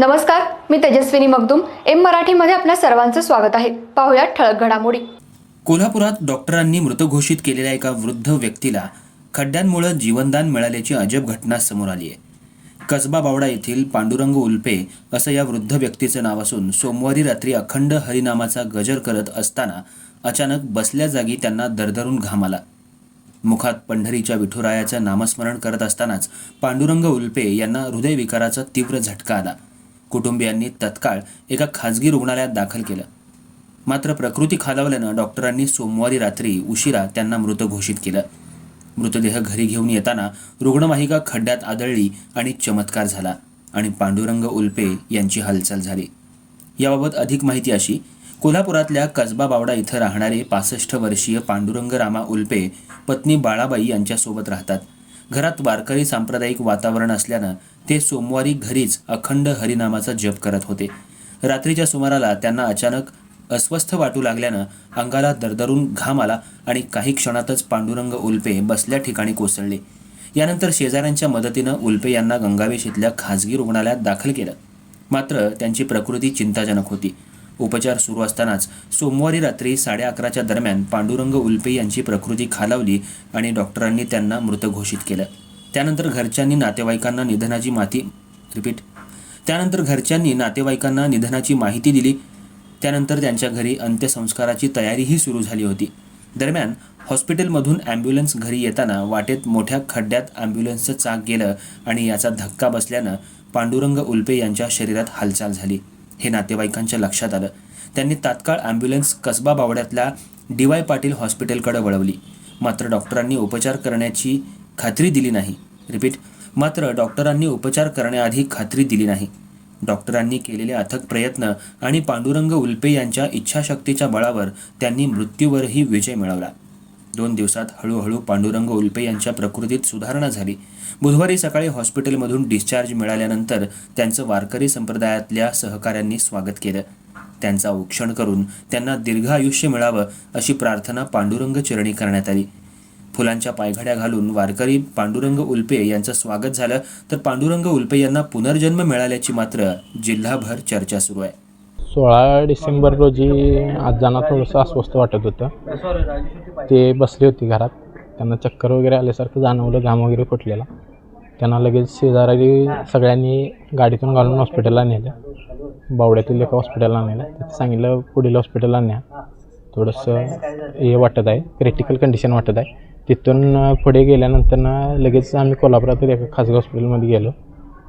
नमस्कार मी तेजस्विनी मगदुम. एम मराठीमध्ये आपल्या सर्वांचं स्वागत आहे. पाहुयात ठळक घडामोडी. कोल्हापुरात डॉक्टरांनी मृत घोषित केलेल्या एका वृद्ध व्यक्तीला खड्ड्यांमुळे जीवनदान मिळाल्याची अजब घटना समोर आली आहे. कसबा बावडा येथील पांडुरंग उल्पे असं या वृद्ध व्यक्तीचं नाव असून सोमवारी रात्री अखंड हरिनामाचा गजर करत असताना अचानक बसल्या जागी त्यांना दरदरून घाम आला. मुखात पंढरीच्या विठुरायाचं नामस्मरण करत असतानाच पांडुरंग उल्पे यांना हृदयविकाराचा तीव्र झटका आला. कुटुंबियांनी तत्काळ एका खाजगी रुग्णालयात दाखल केलं. मात्र प्रकृती खालावल्यानं डॉक्टरांनी सोमवारी रात्री उशिरा त्यांना मृत घोषित केलं. मृतदेह घरी घेऊन येताना रुग्णवाहिका खड्ड्यात आदळली आणि चमत्कार झाला आणि पांडुरंग उल्पे यांची हालचाल झाली. याबाबत अधिक माहिती अशी कोल्हापुरातल्या कसबा बावडा इथं राहणारे पासष्ट वर्षीय पांडुरंग रामा उल्पे पत्नी बाळाबाई यांच्यासोबत राहतात. घरात वारकरी सांप्रदायिक वातावरण असल्यानं ते सोमवारी घरीच अखंड हरिनामाचा जप करत होते. रात्रीच्या सुमाराला त्यांना अचानक अस्वस्थ वाटू लागल्यानं अंगाला दरदरून घाम आला आणि काही क्षणातच पांडुरंग उल्पे बसल्या ठिकाणी कोसळले. यानंतर शेजाऱ्यांच्या मदतीनं उल्पे यांना गंगावेश इथल्या खाजगी रुग्णालयात दाखल केलं. मात्र त्यांची प्रकृती चिंताजनक होती. उपचार सुरू असतानाच सोमवारी रात्री साडे अकराच्या दरम्यान पांडुरंग उल्पे यांची प्रकृती खालावली आणि डॉक्टरांनी त्यांना मृत घोषित केलं. त्यानंतर घरच्यांनी नातेवाईकांना निधनाची माती रिपीट त्यानंतर घरच्यांनी नातेवाईकांना निधनाची माहिती दिली. त्यानंतर त्यांच्या घरी अंत्यसंस्काराची तयारीही सुरू झाली होती. दरम्यान हॉस्पिटलमधून ॲम्ब्युलन्स घरी येताना वाटेत मोठ्या खड्ड्यात ॲम्ब्युलन्सचं चाक गेलं आणि याचा धक्का बसल्यानं पांडुरंग उल्पे यांच्या शरीरात हालचाल झाली. हे नातेवाईकांच्या लक्षात आलं. त्यांनी तात्काळ ॲम्ब्युलन्स कसबा बावड्यातल्या डी वाय पाटील हॉस्पिटलकडे वळवली. मात्र डॉक्टरांनी उपचार करण्याची खात्री दिली नाही. रिपीट मात्र डॉक्टरांनी उपचार करण्याआधी खात्री दिली नाही. डॉक्टरांनी केलेले अथक प्रयत्न आणि पांडुरंग उल्पे यांच्या इच्छाशक्तीच्या बळावर त्यांनी मृत्यूवरही विजय मिळवला. दोन दिवसात हळूहळू पांडुरंग उल्पे यांच्या प्रकृतीत सुधारणा झाली. बुधवारी सकाळी हॉस्पिटलमधून डिस्चार्ज मिळाल्यानंतर त्यांचं वारकरी संप्रदायातल्या सहकाऱ्यांनी स्वागत केलं. त्यांचा औक्षण करून त्यांना दीर्घ आयुष्य मिळावं अशी प्रार्थना पांडुरंग चरणी करण्यात आली. फुलांच्या पायघड्या घालून वारकरी पांडुरंग उल्पे यांचं स्वागत झालं तर पांडुरंग उल्पे यांना पुनर्जन्म मिळाल्याची मात्र जिल्हाभर चर्चा सुरू आहे. सोळा डिसेंबर रोजी आजांना थोडंसं अस्वस्थ वाटत होतं. ते बसले होते घरात. त्यांना चक्कर वगैरे आल्यासारखं जाणवलं घाम वगैरे फुटलेला. त्यांना लगेच शेजारी सगळ्यांनी गाडीतून घालून हॉस्पिटलला नेलं. बावड्यातील एका हॉस्पिटलला नेलं. तिथे सांगितलं पुढील हॉस्पिटलला न्या. थोडंसं हे वाटत आहे क्रिटिकल कंडिशन वाटत आहे. तिथून पुढे गेल्यानंतर ना लगेच आम्ही कोल्हापुरातील एका खाजगी हॉस्पिटलमध्ये गेलो.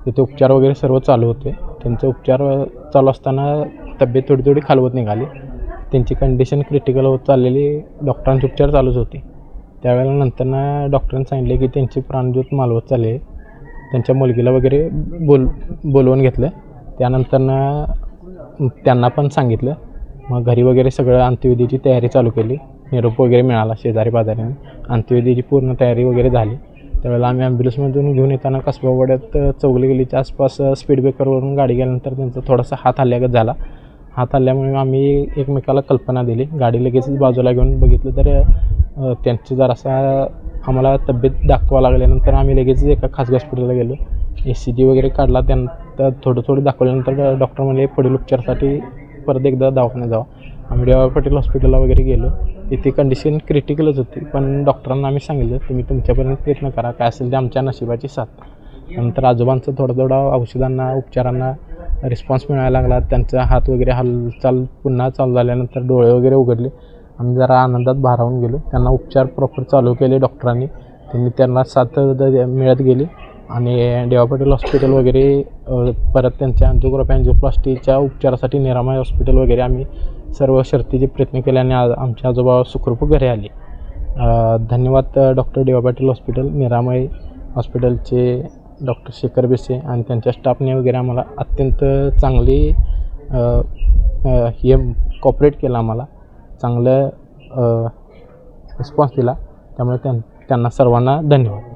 तिथे उपचार वगैरे सर्व चालू होते. त्यांचे उपचार चालू असताना तब्येत थोडी थोडी खालवत निघाली. त्यांची कंडिशन क्रिटिकल होत चाललेली डॉक्टरांचे उपचार चालूच होते. त्यावेळेला नंतरनं डॉक्टरांनी सांगितले की त्यांची प्राणज्योत मालवत चालली. त्यांच्या मुलगीला वगैरे बोल बोलवून घेतलं. त्यानंतरनं त्यांना पण सांगितलं. मग घरी वगैरे सगळं अंत्यविधीची तयारी चालू केली. निरोप वगैरे मिळाला शेजारी बाजारीने अंत्यविधीची पूर्ण तयारी वगैरे झाली. त्यावेळेला आम्ही ॲम्ब्युलन्समधून घेऊन येताना कसबावाड्यात चौगली गेलीच्या आसपास स्पीड ब्रेकरवरून गाडी गेल्यानंतर त्यांचा थोडासा हात हल्ल्यागत झाला. हात आल्यामुळे आम्ही एकमेकाला कल्पना दिली. गाडी लगेचच बाजूला घेऊन बघितलं तर त्यांचं त्यांची जरासा आम्हाला तब्येत दाखवा लागल्यानंतर आम्ही लगेचच एका खासगी हॉस्पिटलला गेलो. ए सी जी वगैरे काढला. त्यानंतर थोडं थोडं दाखवल्यानंतर डॉक्टर म्हणले पुढील उपचारासाठी परत एकदा दवाखान्यात जावं. आम्ही डेवा पाटील हॉस्पिटलला वगैरे गेलो. तिथे कंडिशन क्रिटिकलच होती. पण डॉक्टरांना आम्ही सांगितलं तुम्ही तुमच्यापर्यंत प्रयत्न करा. काय असेल ते आमच्या नशिबाची साथ. नंतर आजोबांचं थोडं थोडं औषधांना उपचारांना रिस्पॉन्स मिळायला लागला. त्यांचा हात वगैरे हालचाल पुन्हा चालू झाल्यानंतर डोळे वगैरे उघडले. आम्ही जरा आनंदात भारावून गेलो. त्यांना उपचार प्रॉपर चालू केले डॉक्टरांनी. त्यांनी त्यांना साथ द- मिळत गेली आणि देवा पाटील हॉस्पिटल वगैरे परत त्यांच्या अँजिओग्राफी अँजिओप्लास्टीच्या उपचारासाठी निरामय हॉस्पिटल वगैरे आम्ही सर्व शर्तीचे प्रयत्न केले आणि आज आमचे आजोबा सुखरूप घरी आले. धन्यवाद डॉक्टर देवा पाटील हॉस्पिटल निरामय हॉस्पिटलचे डॉक्टर शेखर बेसे आणि त्यांच्या स्टाफने वगैरे आम्हाला अत्यंत चांगली हे कॉपरेट केलं आम्हाला. चांगलं रिस्पॉन्स दिला. त्यामुळे त्यां त्यांना सर्वांना धन्यवाद.